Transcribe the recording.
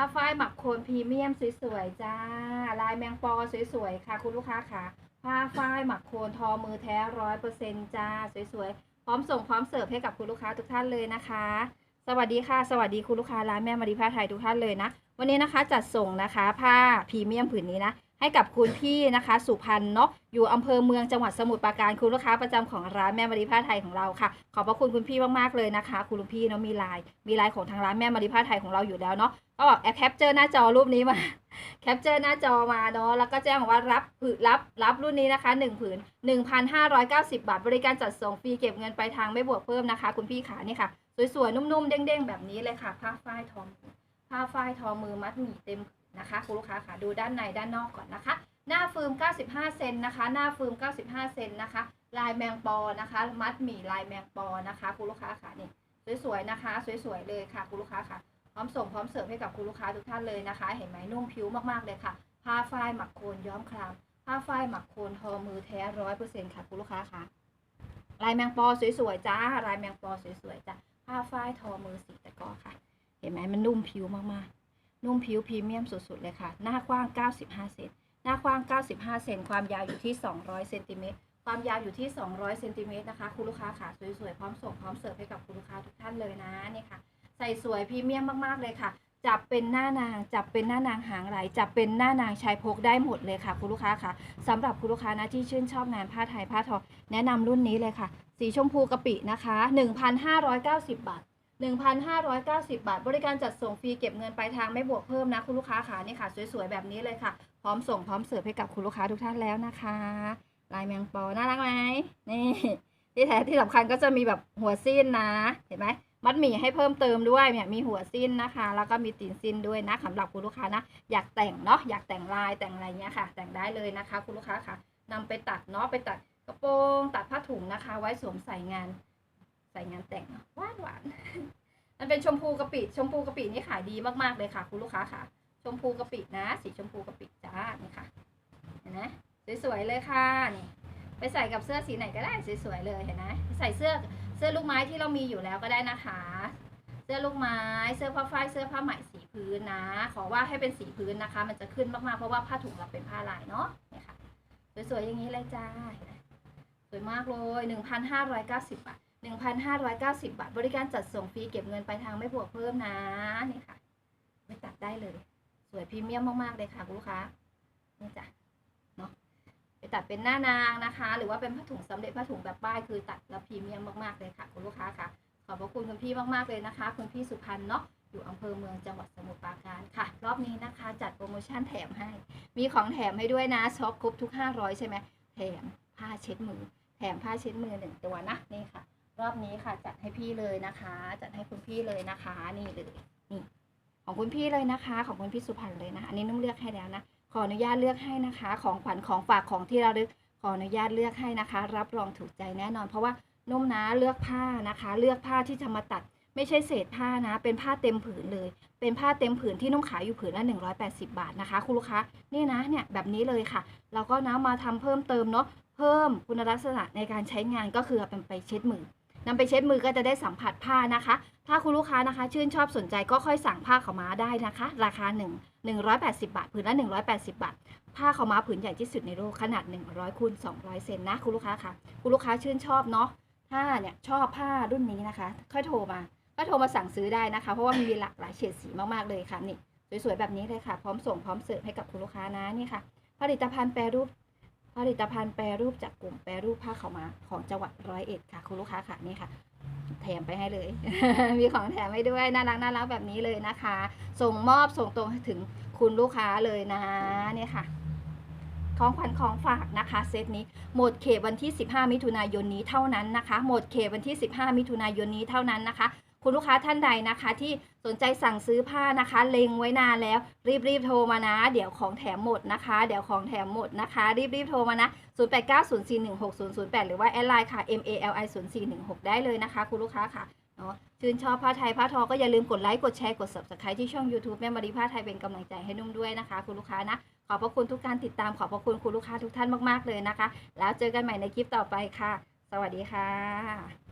ผ้าฝ้ายหมักโคนพรีเมียมสวยๆจ้า ลายแมงปอสวยๆค่ะ คุณลูกค้าค่ะ ผ้าฝ้ายหมักโคนทอมือแท้ร้อยเปอร์เซ็นจ้า สวยๆ พร้อมส่งพร้อมเสิร์ฟให้กับคุณลูกค้าทุกท่านเลยนะคะ สวัสดีค่ะ สวัสดีคุณลูกค้าร้านแม่มารีผ้าไทยทุกท่านเลยนะ วันนี้นะคะจัดส่งนะคะ ผ้าพรีเมียมผืนนี้นะ ให้กับคุณพี่นะคะ สุพรรณเนาะอยู่อำเภอเมืองจังหวัดสมุทรปราการคุณลูกค้าประจำของร้านแม่มารีผ้าไทยของเราค่ะ ขอบพระคุณคุณพี่มากๆเลยนะคะ คุณลุงพี่เนาะมีไลน์มีไลน์ของทางร้านแม่มารีผ้าไทยของเราอยู่แล้วเนาะก็บอกแอบแคปเจอร์หน้าจอรูปนี้มาแคปเจอร์หน้าจอมาเนาะแล้วก็แจ้งว่ารับผืนรับรับรุ่นนี้นะคะ1ผืน1,590 บาท บริการจัดส่งฟรีเก็บเงินปลายทางไม่บวกเพิ่มนะคะ คุณพี่ขานี่ค่ะสวยๆนุ่มๆเด้งๆแบบนี้เลยค่ะผ้าฝ้ายทอมือผ้าฝ้ายทอมือมัดหมี่เต็ม นะคะคุณลูกค้าค่ะดูด้านในด้านนอกก่อนนะคะ หน้าฟืม95 เซนนะคะ หน้าฟืม95 เซนนะคะ ลายแมงปอนะคะ มัดหมี่ลายแมงปอนะคะคุณลูกค้าค่ะนี่สวยๆนะคะ สวยๆเลยค่ะคุณลูกค้าค่ะ พร้อมส่งพร้อมเสิร์ฟให้กับคุณลูกค้าทุกท่านเลยนะคะ เห็นไหมนุ่มผิวมากๆเลยค่ะผ้าฝ้ายหมักโคนย้อมครามผ้าฝ้ายหมักโคนทอมือแท้ร้อยเปอร์เซ็นต์ค่ะคุณลูกค้าค่ะลายแมงปอสวยๆจ้าลายแมงปอสวยๆจ้าผ้าฝ้ายทอมือสีตะกอค่ะ เห็นไหมมันนุ่มผิวมากๆ นุ่มผิวพรีเมียมสุดๆเลยค่ะ หน้ากว้าง 95 เซนหน้ากว้าง 95 เซนความยาวอยู่ที่ 200 เซนติเมตร ความยาวอยู่ที่ 200 เซนติเมตรนะคะ คุณลูกค้าค่ะสวยๆ พร้อมส่งพร้อมเสิร์ฟให้กับคุณลูกค้าทุกท่านเลยนะนี่ค่ะ ใส่สวยพรีเมียมมากๆเลยค่ะ จับเป็นหน้านาง จับเป็นหน้านางหางไหล จับเป็นหน้านางชายพกได้หมดเลยค่ะ คุณลูกค้าค่ะสำหรับคุณลูกค้านะที่ชื่นชอบงานผ้าไทยผ้าทอ แนะนำรุ่นนี้เลยค่ะ สีชมพูกะปินะคะ 1,590 บาท 1,590 บาท บริการจัดส่งฟรีเก็บเงินปลายทางไม่บวกเพิ่มนะคุณลูกค้าค่ะนี่ค่ะ สวยๆ แบบนี้เลยค่ะ พร้อมส่งพร้อมเสิร์ฟให้กับคุณลูกค้าทุกท่านแล้วนะคะ ลายแมงปอน่ารักไหมนี่ที่แท้ที่สำคัญก็จะมีแบบหัวสิ้นนะ เห็นไหมมัดหมี่ให้เพิ่มเติมด้วยเนี่ยมีหัวสิ้นนะคะ แล้วก็มีตีนสิ้นด้วยนะสำหรับคุณลูกค้านะ อยากแต่งเนาะอยากแต่งลายแต่งอะไรเงี้ยค่ะ แต่งได้เลยนะคะ คุณลูกค้าค่ะนำไปตัดเนาะไปตัดกระโปรงตัดผ้าถุงนะคะ ไว้สวมใส่งาน ใส่งานแต่งหวานหวานมันเป็นชมพูกะปิชมพูกะปินี่ขายดีมากๆเลยค่ะ คุณลูกค้าค่ะ ชมพูกะปินะ สีชมพูกะปิจ้านี่ค่ะเห็นไหมสวยๆเลยค่ะนี่ไปใส่กับเสื้อสีไหนก็ได้สวยๆเลยเห็นไหมใส่เสื้อเสื้อลูกไม้ที่เรามีอยู่แล้วก็ได้นะคะ เสื้อลูกไม้ เสื้อผ้าฝ้ายเสื้อผ้าไหมสีพื้นนะ ขอว่าให้เป็นสีพื้นนะคะ มันจะขึ้นมากๆเพราะว่าผ้าถุงเราเป็นผ้าลายเนาะนี่ค่ะสวยๆอย่างนี้เลยจ้าเห็นไหมสวยมากเลย 1,590บาท 1,590 บาท บริการจัดส่งฟรีเก็บเงินปลายทางไม่บวกเพิ่มนะนี่ค่ะไปตัดได้เลย สวยพรีเมียมมาก ๆ เลยค่ะคุณลูกค้านี่จ้ะเนาะไปตัดเป็นหน้านางนะคะ หรือว่าเป็นผ้าถุงสำเร็จผ้าถุงแบบป้ายคือตัดแล้วพรีเมียมมากๆเลยค่ะ คุณลูกค้าค่ะ ขอบพระคุณคุณพี่มากๆเลยนะคะ คุณพี่สุพรรณเนาะอยู่อำเภอเมืองจังหวัดสมุทรปราการค่ะ รอบนี้นะคะ จัดโปรโมชั่นแถมให้ มีของแถมให้ด้วยนะช็อปครบทุก 500 ใช่ไหมแถมผ้าเช็ดมือ แถมผ้าเช็ดมือหนึ่งตัวนะนี่ค่ะ รอบนี้ค่ะจัดให้พี่เลยนะคะ จัดให้คุณพี่เลยนะคะ นี่เลยนี่ของคุณพี่เลยนะคะ ของคุณพี่สุพรรณเลยนะ อันนี้นุ่มเลือกให้แล้วนะ ขออนุญาตเลือกให้นะคะ ของขวัญของฝากของที่ระลึก ขออนุญาตเลือกให้นะคะ รับรองถูกใจแน่นอน เพราะว่านุ่มนะเลือกผ้านะคะ เลือกผ้าที่จะมาตัด ไม่ใช่เศษผ้านะ เป็นผ้าเต็มผืนเลย เป็นผ้าเต็มผืนที่นุ่มขายอยู่ผืนละ180 บาทนะคะ คุณลูกค้า นี่นะเนี่ยแบบนี้เลยค่ะ เราก็นะมาทำเพิ่มเติมเนาะ เพิ่มคุณลักษณะในการใช้งานก็คือเป็นไปเช็ดมือ นำไปเช็ดมือก็จะได้สัมผัสผ้านะคะ ถ้าคุณลูกค้านะคะ ชื่นชอบสนใจก็ค่อยสั่งผ้าขาวม้าได้นะคะ ราคา 1 180 บาทผืนละ 180 บาท ผ้าขาวม้าผืนใหญ่ที่สุดในโลกขนาด 100คูณ200 เซนนะคุณลูกค้าค่ะคุณลูกค้าชื่นชอบเนาะถ้าเนี่ยชอบผ้ารุ่นนี้นะคะ ค่อยโทรมา ก็โทรมาสั่งซื้อได้นะคะ เพราะว่ามีหลากหลายเฉดสีมากๆเลยค่ะนี่สวยๆแบบนี้เลยค่ะ พร้อมส่งพร้อมเสิร์ฟให้กับคุณลูกค้านะนี่ค่ะ ผลิตภัณฑ์แปรรูป ผลิตภัณฑ์แปรรูปจากกลุ่มแปรรูปผ้าขาวม้าของจังหวัดร้อยเอ็ดค่ะ คุณลูกค้าค่ะนี่ค่ะแถมไปให้เลย มีของแถมให้ด้วย น่ารักน่ารักแบบนี้เลยนะคะ ส่งมอบส่งตรงถึงคุณลูกค้าเลยนะเนี่ยค่ะ ของขวัญของฝากนะคะ เซตนี้ หมดเขตวันที่ 15 มิถุนายนนี้เท่านั้นนะคะ หมดเขตวันที่ 15 มิถุนายนนี้เท่านั้นนะคะ คุณลูกค้าท่านใดนะคะที่ นใจสั่งซื้อผ้านะคะ เล็งไว้นานแล้ว รีบๆโทรมานะ เดี๋ยวของแถมหมดนะคะ เดี๋ยวของแถมหมดนะคะ รีบๆโทรมานะ 0890416008 หรือว่าแอดไลน์ค่ะ MALI 0416ได้เลยนะคะ คุณลูกค้าค่ะเนาะชื่นชอบผ้าไทยผ้าทอก็อย่าลืมกดไลค์กดแชร์กด subscribe ที่ช่อง YouTube แม่มารีผ้าไทยเป็นกำลังใจให้นุ่มด้วยนะคะ คุณลูกค้านะ ขอบพระคุณทุกการติดตามขอบพระคุณคุณลูกค้าทุกท่านมากๆเลยนะคะ แล้วเจอกันใหม่ในคลิปต่อไปค่ะ สวัสดีค่ะ